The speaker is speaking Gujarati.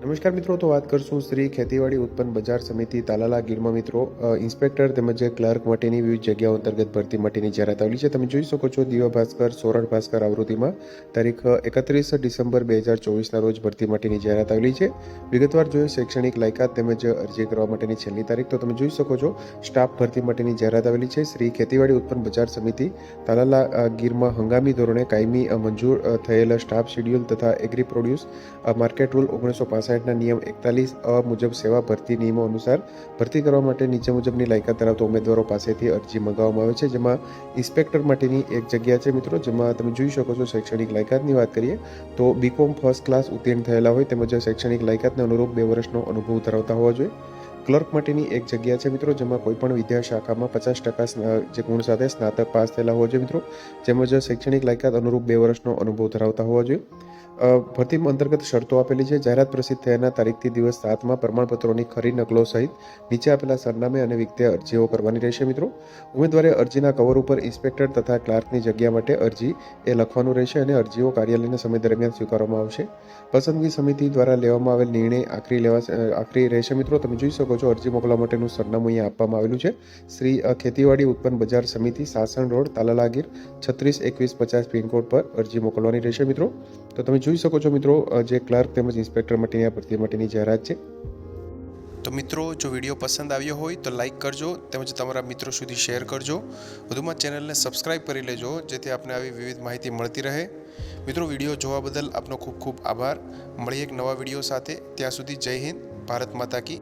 નમસ્કાર મિત્રો, તો વાત કરશું શ્રી ખેતીવાડી ઉત્પન્ન બજાર સમિતિ તાલાલા ગીરમાં મિત્રો. ઇન્સ્પેક્ટર તેમજ ક્લર્ક માટેની વિવિધ જગ્યાઓ અંતર્ગત ભરતી માટેની જાહેરાત આવેલી છે. તમે જોઈ શકો છો દિવા ભાસ્કર, સોરણ ભાસ્કર આવૃત્તિમાં તારીખ એકત્રીસ ડિસેમ્બર બે હજાર ચોવીસના રોજ ભરતી માટેની જાહેરાત આવેલી છે. વિગતવાર જોઈએ શૈક્ષણિક લાયકાત તેમજ અરજી કરવા માટેની છેલ્લી તારીખ, તો તમે જોઈ શકો છો સ્ટાફ ભરતી માટેની જાહેરાત આવેલી છે. શ્રી ખેતીવાડી ઉત્પન્ન બજાર સમિતિ તાલાલા ગીરમાં હંગામી ધોરણે કાયમી મંજૂર થયેલા સ્ટાફ શેડ્યુલ તથા એગ્રી પ્રોડ્યુસ માર્કેટ રૂલ ઓગણીસો પાસઠના નિયમ એકતાલીસ અ મુજબ સેવા ભરતી નિયમો અનુસાર ભરતી કરવા માટે નીચે મુજબની લાયકાત ધરાવતા ઉમેદવારો પાસેથી અરજી મંગાવવામાં આવે છે, જેમાં ઇન્સ્પેક્ટર માટેની એક જગ્યા છે મિત્રો, જેમાં તમે જોઈ શકો છો શૈક્ષણિક લાયકાતની વાત કરીએ, તો બીકોમ ફર્સ્ટ ક્લાસ ઉત્તીર્ણ થયેલા હોય તેમજ શૈક્ષણિક લાયકાતને અનુરૂપ બે વર્ષનો અનુભવ ધરાવતા હોવા જોઈએ. ક્લર્ક માટેની એક જગ્યા છે મિત્રો, જેમાં કોઈ પણ વિદ્યા શાખામાં પચાસ ટકા જે ગુણ સાથે સ્નાતક પાસ થયેલા હોવા જોઈએ મિત્રો, તેમજ શૈક્ષણિક લાયકાત અનુરૂપ બે વર્ષનો અનુભવ ધરાવતા હોવા જોઈએ. અ, ભરતી અંતર્ગત શરતો આપેલી છે. જાહેરાત પ્રસિદ્ધ થયાના તારીખથી દિવસ સાતમાં પ્રમાણપત્રોની ખરી નકલો સહિત નીચે આપેલા સરનામે અને વિગતે અરજીઓ કરવાની રહેશે મિત્રો. ઉમેદવારે અરજીના કવર ઉપર ઇન્સ્પેક્ટર તથા ક્લાર્કની જગ્યા માટે અરજી એ લખવાનું રહેશે અને અરજીઓ કાર્યાલયના સમય દરમિયાન સ્વીકારવામાં આવશે. પસંદગી સમિતિ દ્વારા લેવામાં આવેલ નિર્ણય આખરી લેવા આખરી રહેશે મિત્રો. તમે જોઈ શકો છો અરજી મોકલવા માટેનું સરનામું અહીંયા આપવામાં આવેલું છે. શ્રી ખેતીવાડી ઉત્પન્ન બજાર સમિતિ સાસણ રોડ તાલાલાગીર છત્રીસ એકવીસ પચાસ પિનકોડ પર અરજી મોકલવાની રહેશે મિત્રો. તો તમે જોઈ શકો છો મિત્રો જે ક્લાર્ક તેમજ ઇન્સ્પેક્ટર માટેની આ ભરતી માટેની જાહેરાત છે. તો મિત્રો, જો વીડિયો પસંદ આવ્યો હોય તો લાઈક કરજો તેમજ તમારા મિત્રો સુધી શેર કરજો. વધુમાં ચેનલને સબસ્ક્રાઇબ કરી લેજો, જેથી આપને આવી વિવિધ માહિતી મળતી રહે. મિત્રો, વીડિયો જોવા બદલ આપનો ખૂબ ખૂબ આભાર. મળીએ એક નવા વીડિયો સાથે. ત્યાં સુધી જય હિન્દ, ભારત માતા કી.